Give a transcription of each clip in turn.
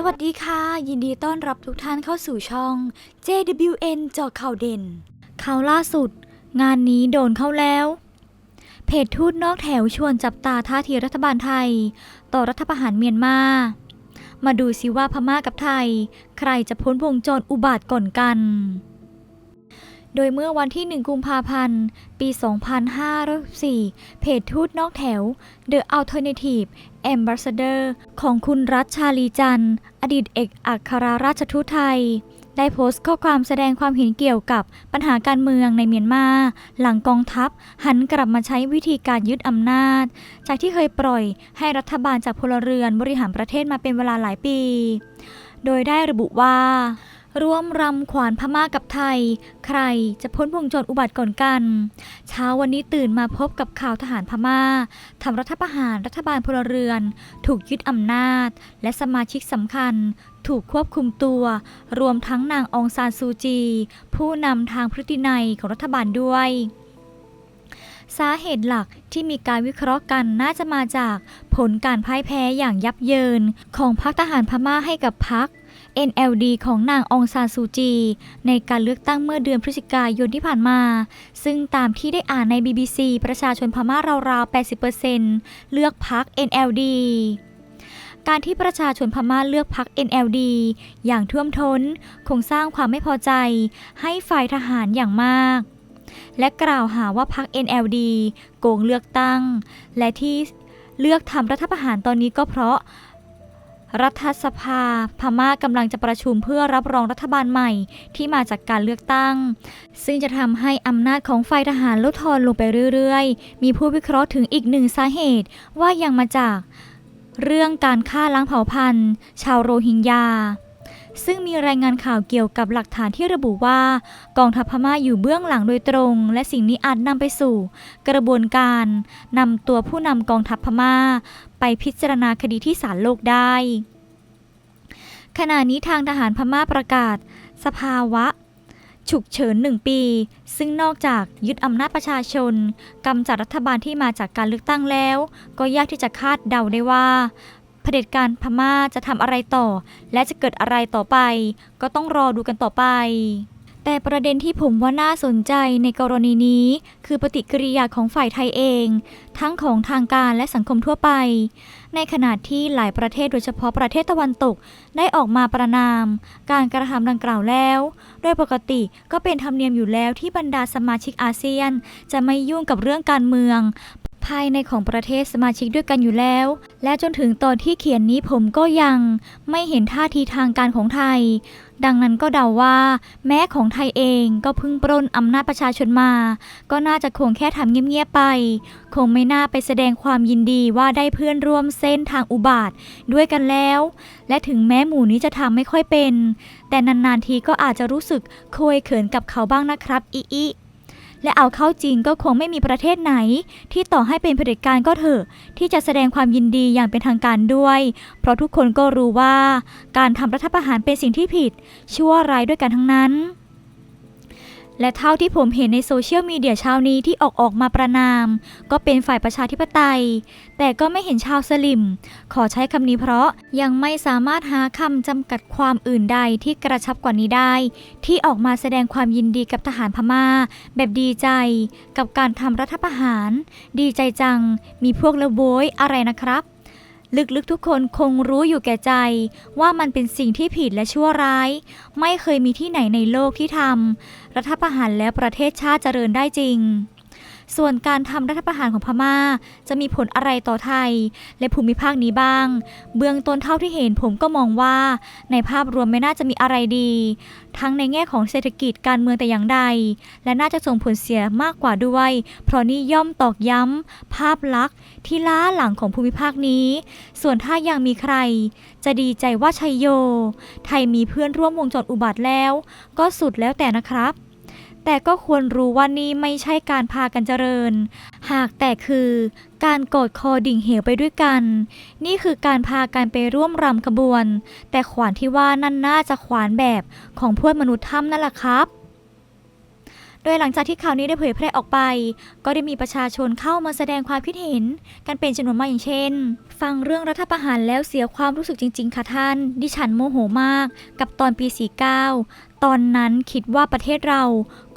สวัสดีค่ะ ยินดีต้อนรับทุกท่านเข้าสู่ช่อง JWN เจาะข่าวเด่น ข่าวล่าสุด งานนี้โดนเข้าแล้ว เพจทูตนอกแถวชวนจับตาท่าทีรัฐบาลไทย ต่อรัฐประหารเมียนมา มาดูซิว่าพม่ากับไทย ใครจะพ้นวงจรอุบาทก่อนกัน โดยเมื่อวันที่ 1 กุมภาพันธ์ ปี 2504เพจทูตนอกแถว The Alternative Ambassador ของคุณรัชชาลีจันทร์อดีตเอกอัครราชทูตไทย ได้โพสต์ข้อความแสดงความเห็นเกี่ยวกับปัญหาการเมืองในเมียนมา หลังกองทัพ หันกลับมาใช้วิธีการยึดอำนาจ จากที่เคยปล่อยให้รัฐบาลจากพลเรือนบริหารประเทศมาเป็นเวลาหลายปี โดยได้ระบุว่า ร่วมรำขวานพม่ากับไทย ใครจะพ้นวงจรอุบัติก่อนกัน เช้าวันนี้ตื่นมาพบกับข่าวทหารพม่าทำรัฐประหารรัฐบาลพลเรือน ถูกยึดอำนาจ และสมาชิกสำคัญ ถูกควบคุมตัว รวมทั้งนางองซานซูจี ผู้นำทางพฤตินัยของรัฐบาลด้วยสาเหตุหลักที่มีการวิเคราะห์กันน่าจะมาจากผลการพ่ายแพ้อย่างยับเยิน ของพรรคทหารพม่าให้กับพรรค NLD ของนางองซานซูจี ในการเลือกตั้งเมื่อเดือนพฤศจิกายนที่ผ่านมา ซึ่งตามที่ได้อ่านใน BBC ประชาชนพม่าราวๆ 80%เลือกพรรค NLD การที่ประชาชนพม่าเลือกพรรค NLD อย่างท่วมท้น คงสร้างความไม่พอใจ ให้ฝ่ายทหารอย่างมาก และกล่าวหาว่าพรรค NLD โกงเลือกตั้ง และที่เลือกทำรัฐประหารตอนนี้ก็เพราะ รัฐสภาพม่ากำลังจะประชุมเพื่อรับรองรัฐบาลใหม่ที่มาจากการเลือกตั้ง ซึ่งจะทำให้อำนาจของฝ่ายทหารลดทอนลงไปเรื่อยๆ มีผู้วิเคราะห์ถึงอีกหนึ่งสาเหตุว่ายังมาจาก เรื่องการฆ่าล้างเผ่าพันธุ์ ชาวโรฮิงญา ซึ่งมีรายงานข่าวเกี่ยวกับหลักฐานที่ระบุว่า กองทัพพม่าอยู่เบื้องหลังโดยตรง และสิ่งนี้อาจนำไปสู่ กระบวนการนำตัวผู้นำกองทัพพม่า ไปพิจารณาคดีที่ศาลโลกได้ ขณะนี้ทางทหารพม่าประกาศ สภาวะ ฉุกเฉินหนึ่งปี ซึ่งนอกจากยึดอำนาจประชาชนกำจัดรัฐบาลที่มาจากการเลือกตั้งแล้ว ก็ยากที่จะคาดเดาได้ว่า เผด็จการพม่าจะทำอะไรต่อ และจะเกิดอะไรต่อไป ก็ต้องรอดูกันต่อไป แต่ประเด็นที่ผมว่าน่าสนใจในกรณีนี้ คือปฏิกิริยาของฝ่ายไทยเอง ทั้งของทางการและสังคมทั่วไป ในขณะที่หลายประเทศโดยเฉพาะประเทศตะวันตกได้ออกมาประนาม การกระทำดังกล่าวแล้ว โดยปกติก็เป็นธรรมเนียมอยู่แล้วที่บรรดาสมาชิกอาเซียน จะไม่ยุ่งกับเรื่องการเมือง ภายในของประเทศสมาชิกด้วยกันอยู่แล้ว และจนถึงตอนที่เขียนนี้ผมก็ยังไม่เห็นท่าทีทางการของไทย ดังนั้นก็เดาว่า แม้ของไทยเองก็เพิ่งปล้นอำนาจประชาชนมา ก็น่าจะคงแค่ทำเงียบๆไป คงไม่น่าไปแสดงความยินดีว่าได้เพื่อนร่วมเส้นทางอุบาทด้วยกันแล้ว และถึงแม้หมู่นี้จะทำไม่ค่อยเป็น แต่นานๆทีก็อาจจะรู้สึกโคยเขินกับเขาบ้างนะครับอีอี และเอาเข้าจริงก็คงไม่มีประเทศไหน ที่ต่อให้เป็นเผด็จการก็เถอะ ที่จะแสดงความยินดีอย่างเป็นทางการด้วย เพราะทุกคนก็รู้ว่า การทำรัฐประหารเป็นสิ่งที่ผิด ชั่วร้ายด้วยกันทั้งนั้น และเท่าที่ผมเห็นในโซเชียลมีเดียเช้านี้ที่ออกออกมาประนาม ก็เป็นฝ่ายประชาธิปไตย แต่ก็ไม่เห็นชาวสลิม ขอใช้คำนี้เพราะยังไม่สามารถหาคำจำกัดความอื่นใดที่กระชับกว่านี้ได้ ที่ออกมาแสดงความยินดีกับทหารพม่า แบบดีใจ กับการทำรัฐประหาร ดีใจจัง มีพวกละโวยอะไรนะครับ ลึกๆทุกคนคงรู้อยู่แก่ใจ ว่ามันเป็นสิ่งที่ผิดและชั่วร้าย ไม่เคยมีที่ไหนในโลกที่ทำรัฐประหารแล้วประเทศชาติเจริญได้จริง ส่วนการทำรัฐประหารของพม่า จะมีผลอะไรต่อไทย และภูมิภาคนี้บ้าง เบื้องต้นเท่าที่เห็นผมก็มองว่า ในภาพรวมไม่น่าจะมีอะไรดี ทั้งในแง่ของเศรษฐกิจการเมืองแต่อย่างใด และน่าจะส่งผลเสียมากกว่าด้วย เพราะนี่ย่อมตอกย้ำภาพลักษณ์ที่ล้าหลังของภูมิภาคนี้ ส่วนถ้ายังมีใคร จะดีใจว่าชัยโย ไทยมีเพื่อนร่วมวงจรอุบัติแล้ว ก็สุดแล้วแต่นะครับ แต่ก็ควรรู้ว่านี่ไม่ใช่การพากันเจริญ หากแต่คือการกอดคอดิ่งเหวไปด้วยกัน นี่คือการพากันไปร่วมรำขบวน แต่ขวานที่ว่านั่นน่าจะขวานแบบของพวกมนุษย์ถ้ำนั่นแหละครับ ดดยหลังจากที่ข่าวนี้ได้เผยแพร่ออกไป ก็ได้มีประชาชนเข้ามาแสดงความคิดเห็น กันเป็นจำนวนมากอย่างเช่น ฟังเรื่องรัฐประหารแล้วเสียความรู้สึกจริง ๆ ค่ะท่าน ดิฉันโมโหมาก กับตอนปี 49 ตอนนั้นคิดว่าประเทศเรา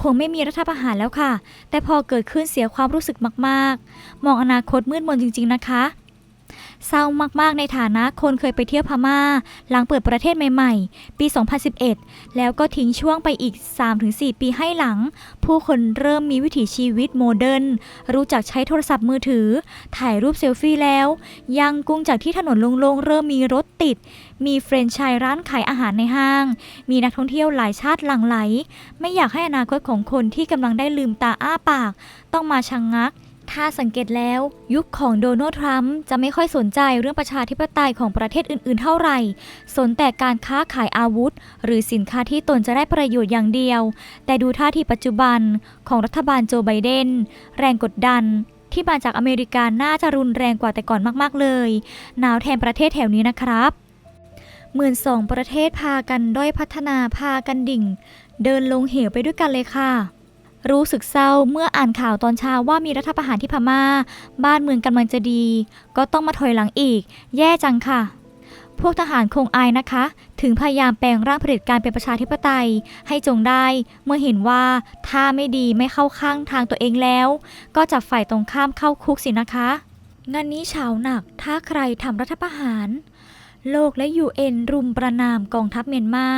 คงไม่มีรัฐประหารแล้วค่ะ แต่พอเกิดขึ้นเสียความรู้สึกมาก ๆ มองอนาคตมืดมนจริง ๆ นะคะ เศร้ามากๆในฐานะคนเคยไปเที่ยวพม่า หลังเปิดประเทศใหม่ๆ ปี 2011 แล้วก็ทิ้งช่วงไปอีก 3-4 ปีให้หลัง ผู้คนเริ่มมีวิถีชีวิตโมเดิร์นรู้จักใช้โทรศัพท์มือถือ ถ่ายรูปเซลฟี่แล้ว ยังกุ้งจากที่ถนนโล่งๆ เริ่มมีรถติด มีเฟรนไชส์ร้านขายอาหารในห้าง มีนักท่องเที่ยวหลายชาติหลั่งไหล ไม่อยากให้อนาคตของคนที่กำลังได้ลืมตาอ้าปาก ต้องมาชะงงัก ถ้าสังเกตแล้ว ยุคของโดนัลด์ทรัมป์จะไม่ค่อยสนใจเรื่องประชาธิปไตยของประเทศอื่นๆ เท่าไหร่ สนแต่การค้าขายอาวุธ หรือสินค้าที่ตนจะได้ประโยชน์อย่างเดียว แต่ดูท่าทีปัจจุบันของรัฐบาลโจไบเดน แรงกดดันที่มาจากอเมริกาน่าจะรุนแรงกว่าแต่ก่อนมากๆเลย หนาวแทนประเทศแถวนี้นะครับหมื่นสองประเทศพากันด้อยพัฒนาพากันดิ่ง เดินลงเหวไปด้วยกันเลยค่ะ รู้สึกเศร้าเมื่ออ่านข่าวตอนเช้าว่ามีรัฐประหารที่พม่า บ้านเมืองกำลังจะดี ก็ต้องมาถอยหลังอีก แย่จังค่ะ พวกทหารคงอายนะคะ ถึงพยายามแปลงร่างเผด็จการเป็นประชาธิปไตย ให้จงได้ เมื่อเห็นว่าถ้าไม่ดีไม่เข้าข้างทางตัวเองแล้ว ก็จับฝ่ายตรงข้ามเข้าคุกสินะคะงานนี้เฉาหนักถ้าใครทำรัฐประหาร โลกและ UN รุมประนามกองทัพเมียนมา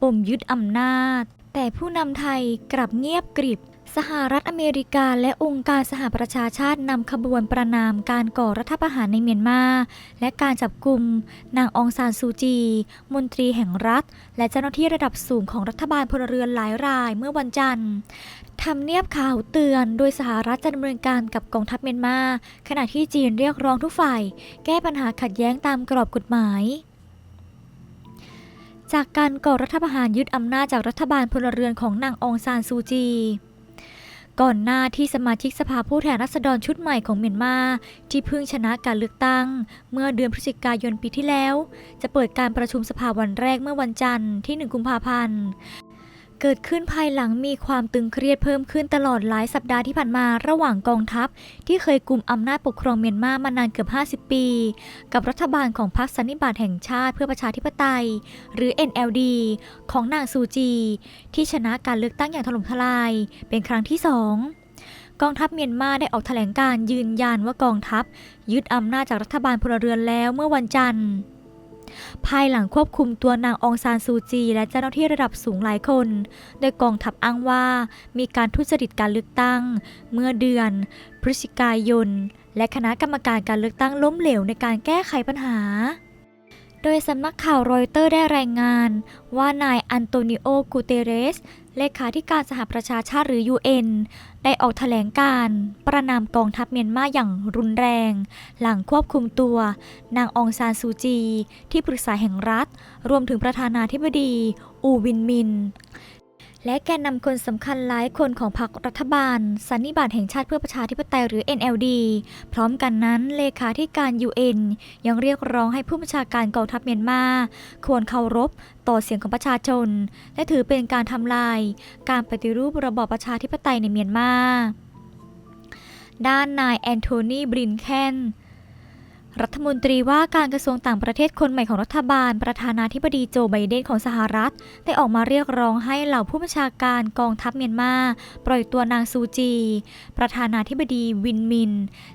ปมยึดอำนาจ แต่ผู้นำไทยกลับเงียบกริบ สหรัฐอเมริกาและองค์การสหประชาชาตินำขบวนประนามการก่อรัฐประหารในเมียนมา และการจับกลุ่มนางองซานซูจี มนตรีแห่งรัฐ และเจ้าหน้าที่ระดับสูงของรัฐบาลพลเรือนหลายรายเมื่อวันจันทร์ทำเนียบข่าวเตือนโดยสหรัฐจะดำเนินการกับกองทัพเมียนมา ขณะที่จีนเรียกร้องทุกฝ่าย แก้ปัญหาขัดแย้งตามกรอบกฎหมาย จากการก่อรัฐประหารยึดอำนาจจากรัฐบาลพลเรือนของนางองซานซูจี ก่อนหน้าที่สมาชิกสภาผู้แทนราษฎรชุดใหม่ของเมียนมา ที่เพิ่งชนะการเลือกตั้ง เมื่อเดือนพฤศจิกายนปีที่แล้ว จะเปิดการประชุมสภาวันแรกเมื่อวันจันทร์ที่ 1 กุมภาพันธ์ เกิดขึ้นภายหลังมีความตึงเครียดเพิ่มขึ้นตลอดหลายสัปดาห์ที่ผ่านมาระหว่างกองทัพ ที่เคยกลุ่มอำนาจปกครองเมียนมามานานเกือบ 50 ปี กับรัฐบาลของพรรคสันนิบาตแห่งชาติเพื่อประชาธิปไตย หรือ NLD ของนางซูจี ที่ชนะการเลือกตั้งอย่างถล่มทลาย เป็นครั้งที่สองกองทัพเมียนมาได้ออกแถลงการ์ยืนยันว่ากองทัพ ยึดอำนาจจากรัฐบาลพลเรือนแล้วเมื่อวันจันทร์ ภายหลังควบคุมตัวนางองซานซูจี และเจ้าหน้าที่ระดับสูงหลายคน โดยกองทัพอ้างว่ามีการทุจริตการเลือกตั้ง เมื่อเดือน พฤศจิกายน และคณะกรรมการการเลือกตั้งล้มเหลวในการแก้ไขปัญหา โดยสำนักข่าวรอยเตอร์ได้รายงาน ว่านายอันโตนิโอกูเตเรส เลขาธิการสหประชาชาติหรือ UN ได้ออกแถลงการ์ประนามกองทัพเมียนมาอย่างรุนแรง หลังควบคุมตัว นางองซานซูจี ที่ปรึกษาแห่งรัฐ รวมถึงประธานาธิบดี อูวินมิน และแกนนำคนสำคัญหลายคนของพรรครัฐบาล สันนิบาตแห่งชาติเพื่อประชาธิปไตยหรือ NLD พร้อมกันนั้นเลขาธิการ UN ยังเรียกร้องให้ผู้บัญชาการกองทัพเมียนมา ควรเคารพต่อเสียงของประชาชน และถือเป็นการทำลาย การปฏิรูประบอบประชาธิปไตยในเมียนมา ด้านนายแอนโทนีบรินแคน รัฐมนตรีว่าการกระทรวงต่างประเทศคนใหม่ของรัฐบาล ประธานาธิบดีโจไบเดนของสหรัฐ ได้ออกมาเรียกร้องให้เหล่าผู้บัญชาการกองทัพเมียนมาปล่อยตัวนางซูจี ประธานาธิบดีวินมิน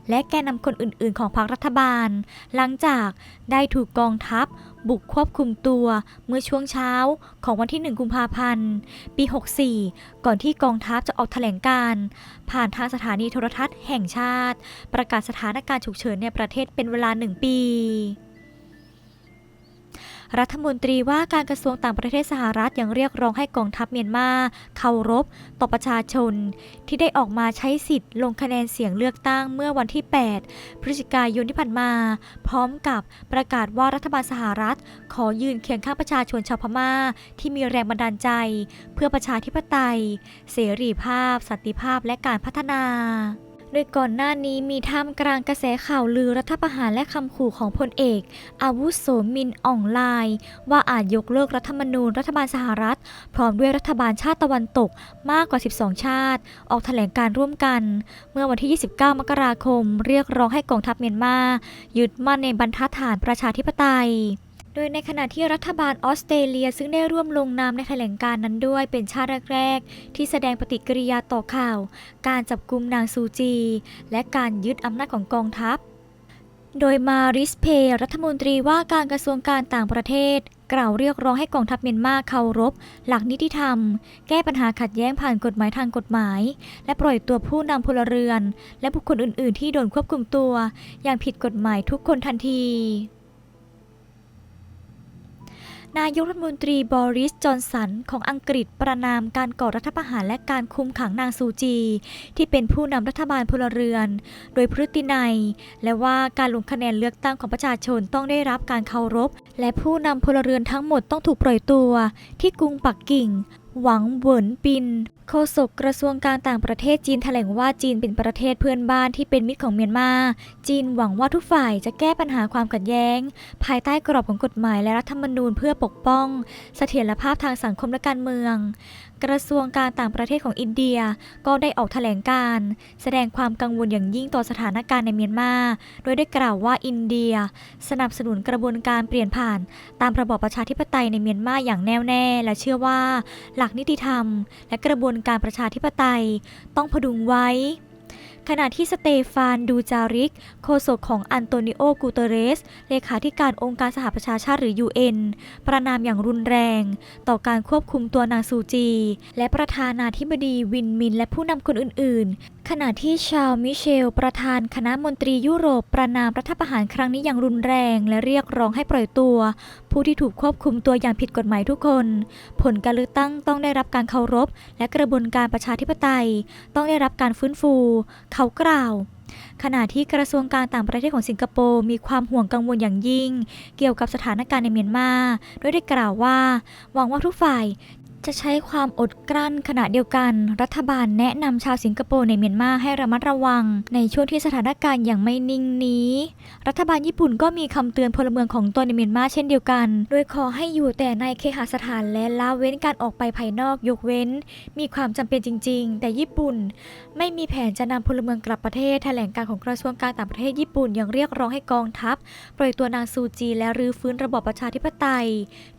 และแกนนำคนอื่นๆ ของพรรครัฐบาล หลังจากได้ถูกกองทัพ บุกควบคุมตัวเมื่อช่วงเช้าของวันที่ 1 กุมภาพันธ์ ปี 64 ก่อนที่กองทัพจะออกแถลงการ ผ่านทางสถานีโทรทัศน์แห่งชาติ ประกาศสถานการณ์ฉุกเฉินในประเทศเป็นเวลาหนึ่งปี รัฐมนตรีว่าการกระทรวงต่างประเทศสหรัฐยังเรียกร้องให้กองทัพเมียนมาเคารพต่อประชาชน ที่ได้ออกมาใช้สิทธิ์ลงคะแนนเสียงเลือกตั้งเมื่อวันที่ 8 พฤศจิกายนที่ผ่านมา พร้อมกับประกาศว่ารัฐบาลสหรัฐ ขอยืนเคียงข้างประชาชนชาวพม่า ที่มีแรงบันดาลใจ เพื่อประชาธิปไตย เสรีภาพ สันติภาพและการพัฒนา โดยก่อนหน้านี้มีท่ามกลางกระแสข่าวลือรัฐประหารและคำขู่ของพลเอก อาวุโสมินอ่องลาย ว่าอาจยกเลิกรัฐธรรมนูญรัฐบาลสหรัฐ พร้อมด้วยรัฐบาลชาติตะวันตกมากกว่า 12 ชาติ ออกแถลงการร่วมกัน เมื่อวันที่ 29 มกราคม เรียกร้องให้กองทัพเมียนมา ยึดมั่นในบรรทัดฐานประชาธิปไตย โดยในขณะที่รัฐบาลออสเตรเลียซึ่งได้ร่วมลงนามในแถลงการนั้นด้วยเป็นชาติแรกๆ ที่แสดงปฏิกิริยาต่อข่าว การจับกุมนางซูจี และการยึดอำนาจของกองทัพ โดยมาริสเพย์รัฐมนตรีว่าการกระทรวงการต่างประเทศ กล่าวเรียกร้องให้กองทัพเมียนมาเคารพ หลักนิติธรรม แก้ปัญหาขัดแย้งผ่านกฎหมายทางกฎหมาย และปล่อยตัวผู้นำพลเรือน และบุคคลอื่น ๆ ที่โดนควบคุมตัว อย่างผิดกฎหมายทุกคนทันที นายกรัฐมนตรีบอริส จอนสัน ของอังกฤษประนามการก่อรัฐประหารและการคุมขังนางซูจี ที่เป็นผู้นำรัฐบาลพลเรือน โดยพฤตินัย และว่าการลงคะแนนเลือกตั้งของประชาชนต้องได้รับการเคารพ และผู้นำพลเรือนทั้งหมดต้องถูกปล่อยตัว ที่กรุงปักกิ่ง หวังเหวินปินโฆษกกระทรวงการต่างประเทศจีนแถลงว่าจีนเป็นประเทศเพื่อนบ้านที่เป็นมิตรของเมียนมา จีนหวังว่าทุกฝ่ายจะแก้ปัญหาความขัดแย้ง ภายใต้กรอบของกฎหมายและรัฐธรรมนูญเพื่อปกป้อง เสถียรภาพทางสังคมและการเมือง กระทรวงการต่างประเทศของอินเดียก็ได้ออกแถลงการ์แสดงความกังวลอย่างยิ่งต่อสถานการณ์ในเมียนมา โดยได้กล่าวว่าอินเดีย สนับสนุนกระบวนการเปลี่ยนผ่าน ตามระบอบประชาธิปไตยในเมียนมาอย่างแน่วแน่ และเชื่อว่าหลักนิติธรรม และกระบวนการประชาธิปไตย ต้องพดุงไว้ ขณะที่สเตฟานดูจาริก โฆษกของอันโตนิโอกูเตเรส เลขาธิการองค์การสหประชาชาติหรือ UN ประนามอย่างรุนแรง ต่อการควบคุมตัวนางซูจี และประธานาธิบดีวินมิน และผู้นำคนอื่นๆขณะที่ชาลมิเชล ประธานคณะมนตรียุโรปประนามรัฐประหารครั้งนี้อย่างรุนแรง และเรียกร้องให้ปล่อยตัว ผู้ที่ถูกควบคุมตัวอย่างผิดกฎหมายทุกคน ผลการเลือกตั้งต้องได้รับการเคารพ และกระบวนการประชาธิปไตย ต้องได้รับการฟื้นฟู เขากล่าวขณะที่กระทรวงการต่างประเทศของสิงคโปร์มีความห่วงกังวลอย่างยิ่ง เกี่ยวกับสถานการณ์ในเมียนมาโดยได้กล่าวว่า หวังว่าทุกฝ่าย จะใช้ความอดกลั้นขณะเดียวกัน รัฐบาลแนะนำชาวสิงคโปร์ในเมียนมาให้ระมัดระวัง ในช่วงที่สถานการณ์อยังไม่นิ่งนี้ รัฐบาลญี่ปุ่นก็มีคำเตือนพลเมืองของตนในเมียนมาเช่นเดียวกัน โดยขอให้อยู่แต่ในเคหสถานและละเว้นการออกไปภายนอกยกเว้น มีความจำเป็นจริง ๆ แต่ญี่ปุ่น ไม่มีแผนจะนำพลเมืองกลับประเทศแถลงการของกระทรวงการต่างประเทศญี่ปุ่นยังเรียกร้องให้กองทัพ ปล่อยตัวนางซูจีและรื้อฟื้นระบอบประชาธิปไตย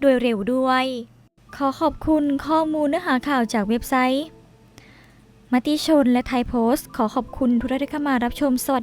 โดยเร็วด้วย ขอขอบคุณข้อมูลเนื้อหาข่าวจากเว็บไซต์ มติชนและไทยโพสต์ ขอขอบคุณทุกท่านที่เข้ามารับชมสวัสดี